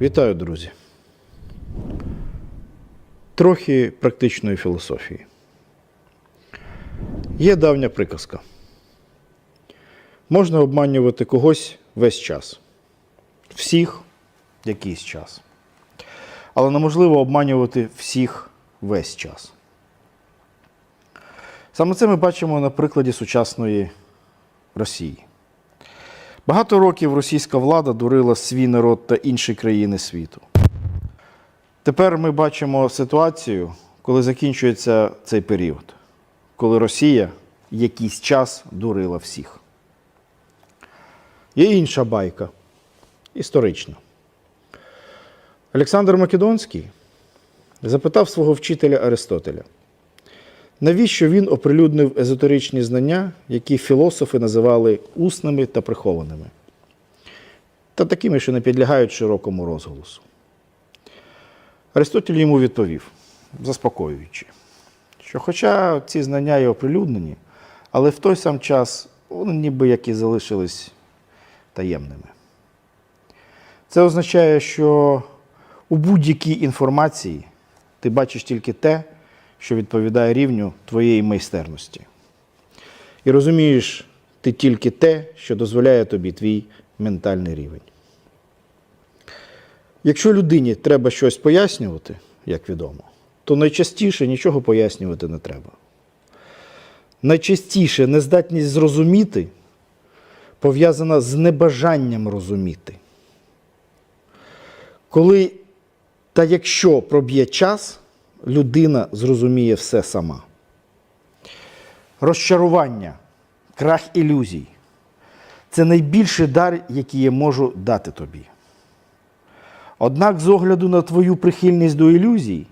Вітаю, друзі. Трохи практичної філософії. Є давня приказка. Можна обманювати когось весь час. Всіх якийсь час. Але неможливо обманювати всіх весь час. Саме це ми бачимо на прикладі сучасної Росії. Багато років російська влада дурила свій народ та інші країни світу. Тепер ми бачимо ситуацію, коли закінчується цей період, коли Росія якийсь час дурила всіх. Є інша байка, історична. Олександр Македонський запитав свого вчителя Аристотеля, навіщо він оприлюднив езотеричні знання, які філософи називали усними та прихованими, та такими, що не підлягають широкому розголосу. Аристотель йому відповів, заспокоюючи, що хоча ці знання і оприлюднені, але в той сам час вони ніби як і залишились таємними. Це означає, що у будь-якій інформації ти бачиш тільки те, що відповідає рівню твоєї майстерності. І розумієш ти тільки те, що дозволяє тобі твій ментальний рівень. Якщо людині треба щось пояснювати, як відомо, то найчастіше нічого пояснювати не треба. Найчастіше нездатність зрозуміти пов'язана з небажанням розуміти. Коли та якщо проб'є час, людина зрозуміє все сама. Розчарування, крах ілюзій це найбільший дар, який я можу дати тобі. Однак, з огляду на твою прихильність до ілюзій,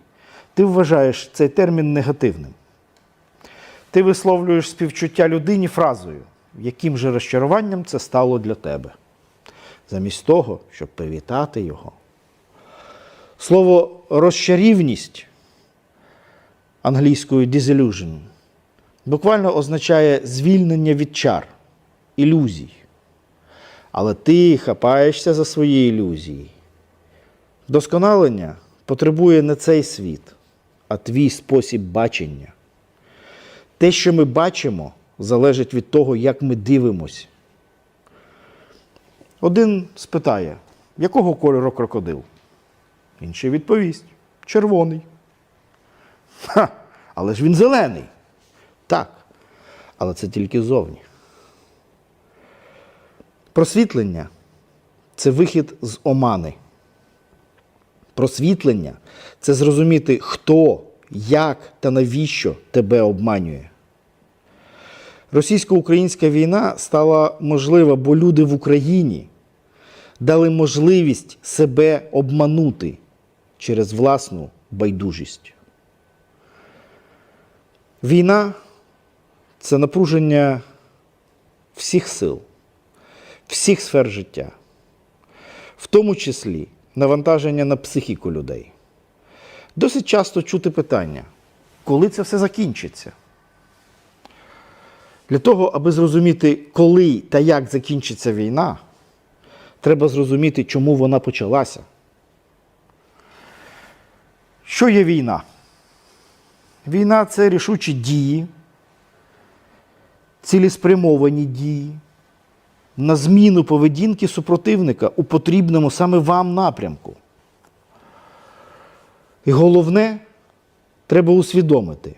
ти вважаєш цей термін негативним. Ти висловлюєш співчуття людині фразою, яким же розчаруванням це стало для тебе, замість того, щоб привітати його. Слово розчарівність англійською disillusion буквально означає звільнення від чар, ілюзій. Але ти хапаєшся за свої ілюзії. Досконалення потребує не цей світ, а твій спосіб бачення. Те, що ми бачимо, залежить від того, як ми дивимось. Один спитає, якого кольору крокодил? Інший відповість червоний. Ха, але ж він зелений. Так. Але це тільки зовні. Просвітлення це вихід з омани. Просвітлення це зрозуміти, хто, як та навіщо тебе обманює. Російсько-українська війна стала можлива, бо люди в Україні дали можливість себе обманути через власну байдужість. Війна це напруження всіх сил, всіх сфер життя, в тому числі навантаження на психіку людей. Досить часто чути питання, коли це все закінчиться? Для того, аби зрозуміти, коли та як закінчиться війна, треба зрозуміти, чому вона почалася. Що є війна? Війна це рішучі дії, цілеспрямовані дії на зміну поведінки супротивника у потрібному саме вам напрямку. І головне, треба усвідомити,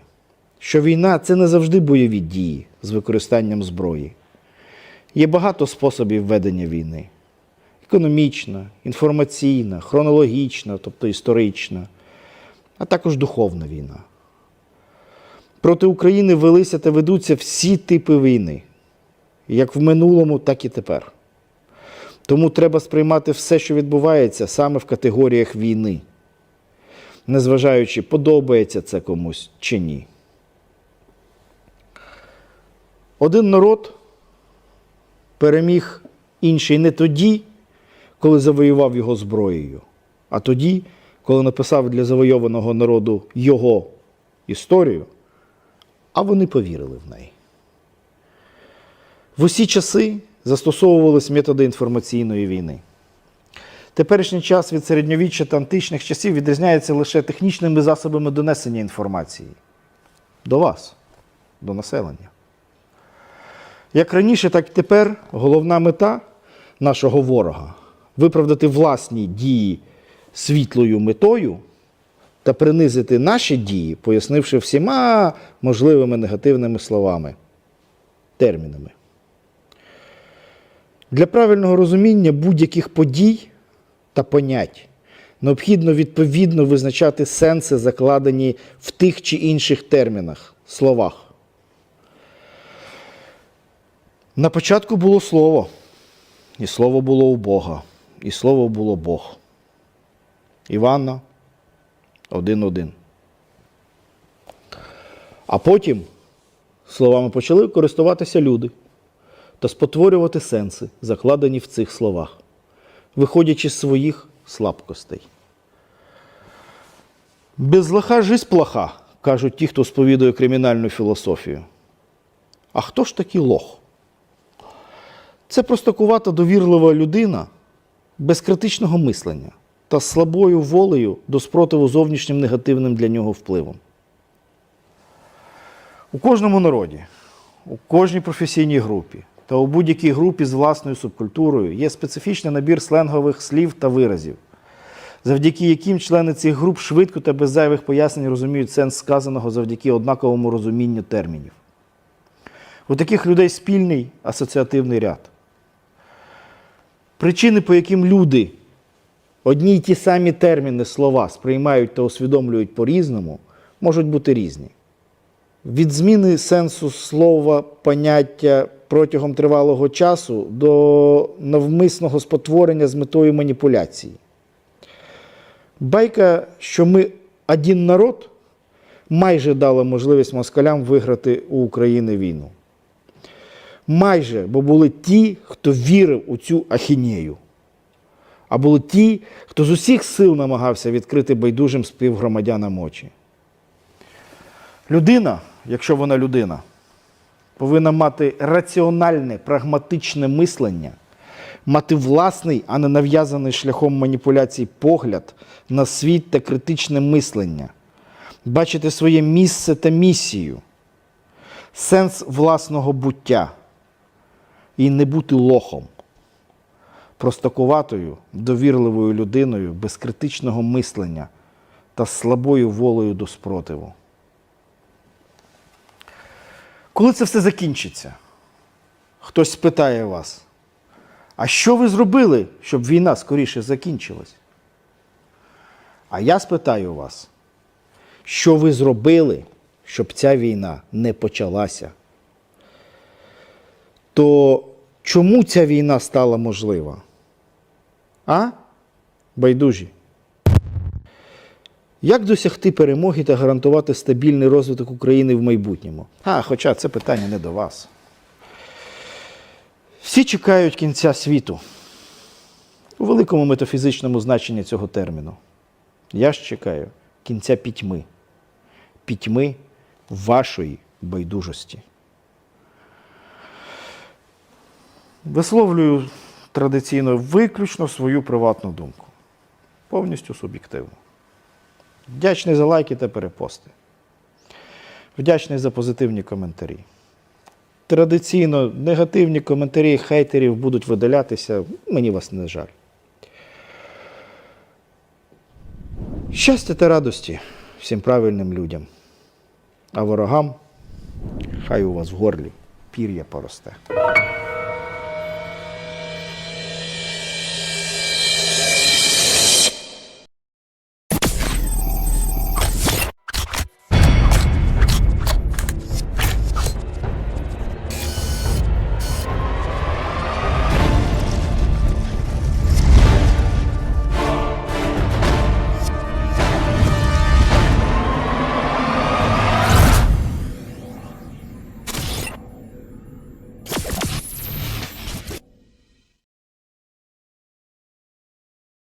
що війна це не завжди бойові дії з використанням зброї. Є багато способів ведення війни: економічна, інформаційна, хронологічна, тобто історична, а також духовна війна. Проти України велися та ведуться всі типи війни, як в минулому, так і тепер. Тому треба сприймати все, що відбувається, саме в категоріях війни, незважаючи, подобається це комусь чи ні. Один народ переміг інший не тоді, коли завоював його зброєю, а тоді, коли написав для завойованого народу його історію, а вони повірили в неї. В усі часи застосовувались методи інформаційної війни. Теперішній час від середньовіччя та античних часів відрізняється лише технічними засобами донесення інформації. До вас, до населення. Як раніше, так і тепер головна мета нашого ворога виправдати власні дії світлою метою та принизити наші дії, пояснивши всіма можливими негативними словами, термінами. Для правильного розуміння будь-яких подій та понять необхідно відповідно визначати сенси, закладені в тих чи інших термінах, словах. На початку було слово, і слово було у Бога, і слово було Бог. Івана 1.1. А потім словами почали користуватися люди та спотворювати сенси, закладені в цих словах, виходячи з своїх слабкостей. Без лоха жизнь плоха, кажуть ті, хто сповідує кримінальну філософію. А хто ж такий лох? Це простакувата довірлива людина без критичного мислення та слабою волею до спротиву зовнішнім негативним для нього впливом. У кожному народі, у кожній професійній групі та у будь-якій групі з власною субкультурою є специфічний набір сленгових слів та виразів, завдяки яким члени цих груп швидко та без зайвих пояснень розуміють сенс сказаного завдяки однаковому розумінню термінів. У таких людей спільний асоціативний ряд. Причини, по яким люди одні й ті самі терміни, слова сприймають та усвідомлюють по-різному, можуть бути різні. Від зміни сенсу слова, поняття протягом тривалого часу до навмисного спотворення з метою маніпуляції. Байка, що ми один народ, майже дала можливість москалям виграти у України війну. Майже, бо були ті, хто вірив у цю ахінею. А були ті, хто з усіх сил намагався відкрити байдужим співгромадянам очі. Людина, якщо вона людина, повинна мати раціональне, прагматичне мислення, мати власний, а не нав'язаний шляхом маніпуляцій погляд на світ та критичне мислення, бачити своє місце та місію, сенс власного буття і не бути лохом, простакуватою, довірливою людиною без критичного мислення та слабою волею до спротиву. Коли це все закінчиться, хтось спитає вас, а що ви зробили, щоб війна скоріше закінчилась? А я спитаю вас, що ви зробили, щоб ця війна не почалася? То чому ця війна стала можлива? А? Байдужі. Як досягти перемоги та гарантувати стабільний розвиток України в майбутньому? А, хоча це питання не до вас. Всі чекають кінця світу у великому метафізичному значенні цього терміну. Я ж чекаю кінця пітьми, пітьми вашої байдужості. Висловлюю традиційно виключно свою приватну думку, повністю суб'єктивну. Вдячний за лайки та перепости. Вдячний за позитивні коментарі. Традиційно негативні коментарі хейтерів будуть видалятися. Мені вас не жаль. Щастя та радості всім правильним людям. А ворогам хай у вас в горлі пір'я поросте.